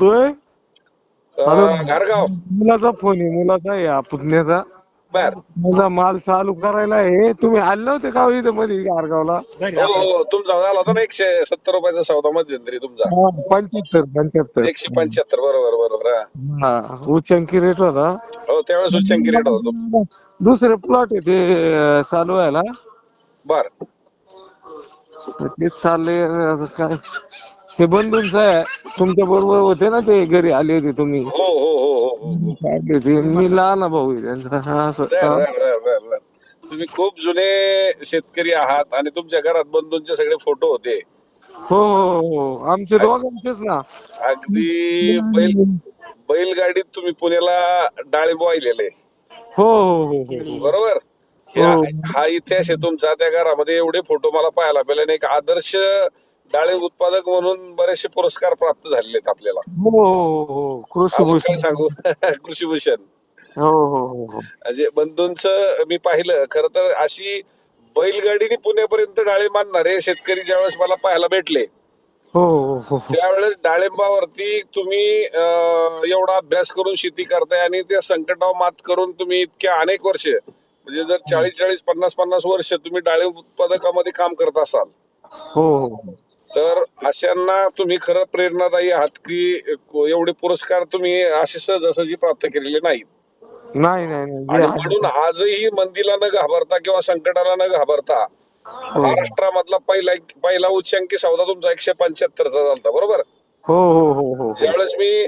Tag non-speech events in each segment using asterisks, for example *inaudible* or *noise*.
बोलतोय. अं, मुलाचा फोन आहे मुलाचा आहे हा पुतण्याचा. बर. माझा माल चालू करायला आहे. तुम्ही आले होते का हो इथं मध्ये गारगावला? हो हो तुमचा झाला होता ना एकशे सत्तर रुपयाचा सौदा मध्यंतरी तुमचा. पंच्याहत्तर पंच्याहत्तर. एकशे पंच्याहत्तर बरोबर बरोबर हा. हा उच्चांकी रेट होता. हो त्यावेळेस उच्चांकी रेट होता तुमचा. दुसरे प्लॉट आहे ते अं, चालू व्हायला. बर. तेच चाललंय आता काय? ते बंधूंच आहे. तुमच्या बरोबर होते ना ते घरी आले होते तुम्ही? हो हो हो हो हो. हो मी लहान भाऊ आहे त्यांचा. हा, असं. बर हा. बर बर बर बर. तुम्ही खूप जुने शेतकरी आहात आणि तुमच्या घरात बंधूंचे सगळे फोटो होते. हो हो हो आमचे दोघांचेच ना. अगदी बैल बैलगाडीत तुम्ही पुण्याला डाळिंब वाहिलेले. हो हो हो हो हो. बरोबर? हो. हा इतिहास आहे तुमचा. त्या घरामध्ये एवढे फोटो मला पाहायला मिळाले आणि एक आदर्श डाळिंब उत्पादक म्हणून बरेचसे पुरस्कार प्राप्त झालेले आहेत आपल्याला. हो हो हो कृषी अजून काय भूषण. सांगू? *laughs* कृषी भूषण. हो हो हो हो. म्हणजे बंधूंच मी पाहिलं खर तर अशी बैलगाडीने पुण्यापर्यंत डाळिंब आणणारे शेतकरी ज्यावेळेस मला पाहायला भेटले. हो हो हो हो. त्यावेळेस डाळिंबावरती तुम्ही अं, एवढा अभ्यास करून शेती करताय आणि त्या संकटावर मात करून तुम्ही इतक्या अनेक वर्ष म्हणजे जर चाळीस चाळीस पन्नास पन्नास वर्ष तुम्ही डाळिंब उत्पादकामध्ये काम करत असाल. हो हो. तर अशांना तुम्ही खरं प्रेरणादायी आहात की एवढे पुरस्कार तुम्ही असे सहजासहजी प्राप्त केलेले नाहीत? नाही नाही आणि म्हणून आजही मंदीला न घाबरता किंवा संकटाला न घाबरता हो. महाराष्ट्रामधला पहिला पहिला उच्चांकी सौदा तुमचा एकशे पंच्याहत्तरचा झाला बरोबर? हो हो हो हो ज्यावेळेस मी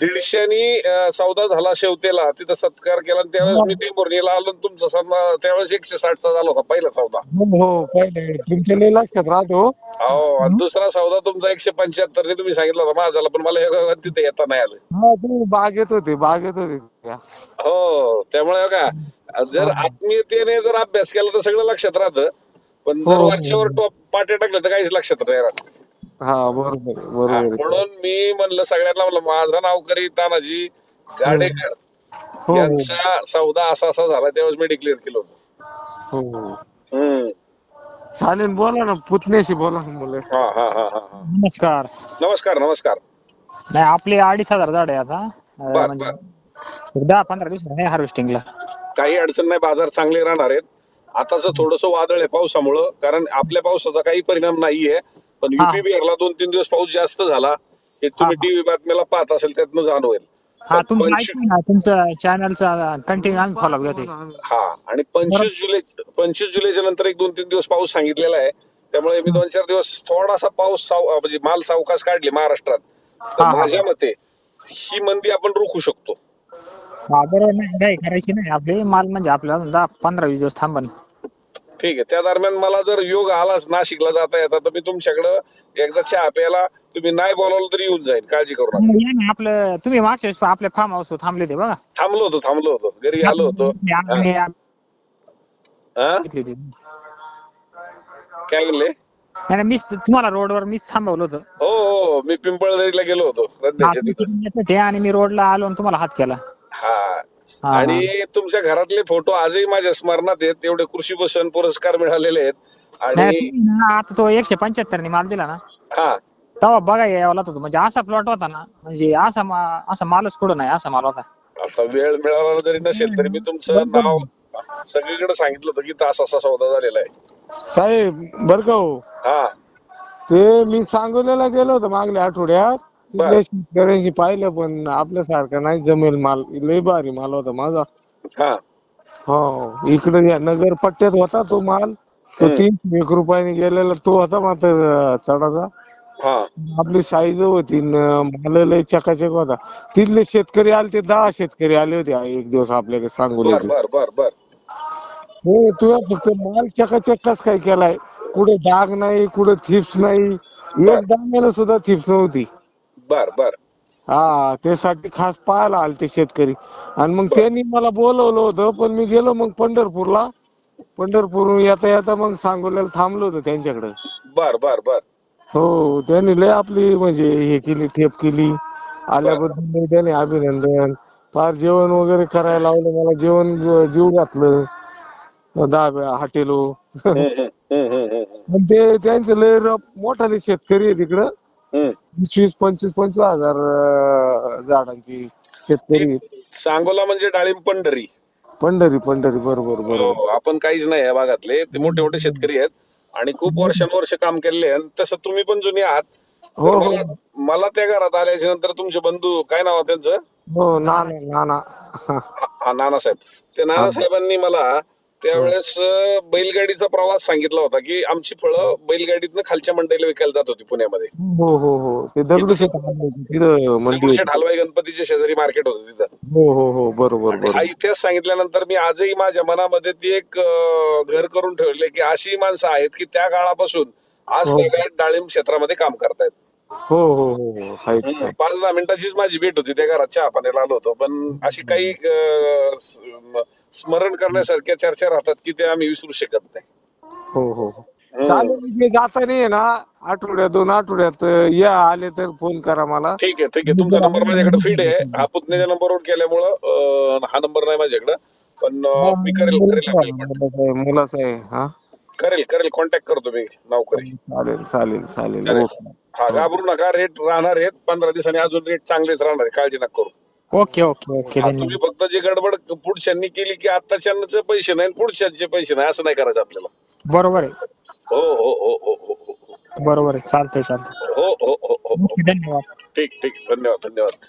दीडशेनी सौदा झाला शेवतेला तिथं सत्कार केला आणि त्यावेळेस मी टेंभुर्णीला आलो आणि तुमचा सन्मान त्यावेळेस एकशे साठचा झाला होता पहिला सौदा हो हो पहिले तुमच्या लय लक्षात राहतो हो. आणि दुसरा सौदा तुमचा एकशे पंच्याहत्तर ने तुम्ही सांगितलं होता माझा झाला पण मला योगायोगाने तिथे येता नाही आलं. हा तुम्ही बागेत होते बागेत होते त्या. हो त्यामुळे का जर आत्मीयतेने जर अभ्यास केला तर सगळं लक्षात राहतं पण जर हो. वरच्यावर टॉप पाट्या टाकल्या तर काहीच लक्षात नाही राहत. हा बरोबर बरोबर. म्हणून मी म्हणलं सगळ्यांना म्हणलं माझं नाव करी तानाजी गाडेकर हो हो. यांचा सौदा असा असा झाला त्यावेळेस मी डिक्लेअर केलं होतं. हो हो. हम्म. चालेल बोला ना पुतण्याशी बोला ना मुलं. हा हा हा हा हा. नमस्कार. नमस्कार नमस्कार. नाही आपले अडीच हजार झाड आहे आता. अं, बर म्हणजे दहा पंधरा दिवस आहे हार्वेस्टिंगला काही अडचण नाही बाजार चांगले राहणार आहेत. आताच थोडस वादळ आहे पावसामुळं कारण आपल्या पावसाचा काही परिणाम नाहीये. पण. युपी बिहारला दोन तीन दिवस पाऊस जास्त झाला हे तुम्ही. टीव्ही बातमीला पाहत असेल त्यातनं जाणवेल. हा तुमचं चॅनलचा कंटिन्यू आम्ही घेतोय. हा आणि पंचवीस जुलै पंचवीस जुलैच्या नंतर एक दोन तीन दिवस पाऊस सांगितलेला आहे. त्यामुळे मी दोन चार दिवस थोडासा पाऊस साव म्हणजे माल सावकाश काढले महाराष्ट्रात. तर हा. माझ्या मते ही मंदी आपण रोखू शकतो. हा नाही करायची नाही. आपले माल म्हणजे आपल्याला दहा पंधरा वीस दिवस थांबन. ठीक आहे. त्या दरम्यान मला जर योग आलाच नाशिकला जाता येता तर मी तुमच्याकडं एकदा चहा प्यायला तुम्ही नाही बोलावलं तरी येऊन जाईल काळजी करू नका. आपलं तुम्ही मागच्या वेळेस आपल्या फार्म हाऊस थांबले ते बघा. थांबलो होतो थांबलो होतो. घरी आलो होतो. आम्ही- आम्ही हा? घेतली होती. काय म्हणले? नाही नाही, मीच तुम्हाला रोडवर मीच थांबवलं होतं. हो हो मी पिंपळदरीला गेलो होतो. हा, तिथं. होते आणि मी रोडला आलो आणि तुम्हाला हात केला. हा हा, आणि तुमच्या घरातले फोटो आजही माझ्या स्मरणात आहेत. एवढे कृषी भूषण पुरस्कार मिळालेले आहेत. आणि ना, आता तो एकशे पंच्याहत्तर ने माल दिला ना. हा. तेव्हा बघा यावं लागत. होतं म्हणजे असा प्लॉट होता ना म्हणजे असा मा- असा मालच कुठं नाही असा माल होता. आता वेळ मिळाला जरी नसेल तरी मी तुमचं नाव सगळीकडे सांगितलं होतं की तास असा सौदा झालेला आहे. साहेब बर का हो. हा. ते मी सांगोल्याला गेलो होतो मागल्या आठवड्यात. तिथल्या शेतकऱ्यांशी पाहिलं पण आपल्यासारखा नाही जमेल माल. लय भारी माल होता माझा. हा. हो इकडे या नगर पट्ट्यात होता तो माल. तो हम्म. तीनशे एक रुपयाने गेलेला तो होता मात्र चढाचा. हा. आपली साईज होती न माल लय चकाचक होता. तिथले शेतकरी आले ते दहा शेतकरी आले होते एक दिवस आपल्याकडे बर सांगोल्याचे बर बर बर. हो तुला फक्त माल चकाचक कस काय केलाय? कुठे डाग नाही कुठे थिप्स नाही. एक दाण्याला सुद्धा थिप्स नव्हती. बर बर. हा त्यासाठी खास पाहायला आले ते शेतकरी. आणि मग त्यांनी मला बोलवलं होतं पण मी गेलो मग पंढरपूरला. पंढरपूरहून येता येता मग सांगोल्याला थांबलो होतो त्यांच्याकडे. बर बर बर. हो त्यांनी लय आपली म्हणजे हे केली ठेप केली. आल्याबद्दल लय त्याने अभिनंदन. फार जेवण वगैरे करायला लावलं मला जेवण जीव घातलं. दहा हॉटेलो. पण ते त्यांचे लय मोठाले शेतकरी आहे तिकडं. वीस वीस पंचवीस पंचवीस हजार अं, झाडांची शेतकरी. सांगोला म्हणजे डाळिंब पंढरी. पंढरी पंढरी बरोबर बरोबर. हो, आपण काहीच नाही या भागातले. ते मोठे मोठे शेतकरी आहेत. आणि खूप वर्षानुवर्ष काम केलेले आहे. आणि तसं तुम्ही पण जुने आहात. हो तर हो मला मला त्या घरात आल्याच्यानंतर तुमचे बंधू काय नाव आहे त्यांचं? हो नाना नाना. हा हा, नानासाहेब ते नानासाहेबांनी मला त्यावेळेस अं, बैलगाडीचा प्रवास सांगितला होता की आमची फळं बैलगाडीतनं खालच्या मंडईला विकायला जात होती पुण्यामध्ये. हो हो हो. ते दगडूशेठ हलवाई तिथं मंडी होती. दगडूशेठ हलवाई गणपतीच्या शेजारी मार्केट होतं तिथं. हो हो हो. बरोबर आणि हा बरोबर. इतिहास सांगितल्यानंतर मी आजही माझ्या मनामध्ये ती एक अं, घर करून ठेवले की अशी माणसं आहेत की त्या काळापासून आज हो. त्या डाळिंब क्षेत्रामध्ये काम करतायत. हो हो हो हो. आहेत हम्म, आहेत. पाच दहा मिनिटाचीच माझी भेट होती. त्या घरात चहा पाण्याला आलो होतो. पण अशी काही अं, स- म- स्मरण करण्यासारख्या चर्चा राहतात की ते आम्ही विसरू शकत नाही. हो हो हो. हम्म. चालेल मी जाता नाही ना आठवड्यात दोन आठवड्यात अं, या आले तर फोन करा मला. ठीक आहे ठीक आहे. तुमचा नंबर माझ्याकडे फीड आहे. हा पुतण्याच्या नंबरवर केल्यामुळं अं, हा नंबर नाही माझ्याकडे. पण अं, मी करेल करेल आपल्याला. मुलाचा आहे हा? करेल करेल कॉन्टॅक्ट करतो मी नोकरी. चालेल चालेल चालेल. चालेल. ओके. हा घाबरू नका रेट राहणार आहेत. पंधरा दिवसांनी अजून रेट चांगलेच राहणार आहे काळजी नका करू. ओके ओके ओके हा, धन्यवाद. तुम्ही फक्त जे गडबड पुढच्यांनी केली की आत्ताच्यांचे पैसे नाही पुढच्यांचे पैसे नाही असं नाही करायचं आपल्याला. बरोबर आहे. हो हो हो हो हो हो. बरोबर आहे. चालतंय चालतंय. हो हो हो हो हो. धन्यवाद. ठीक ठीक. धन्यवाद धन्यवाद.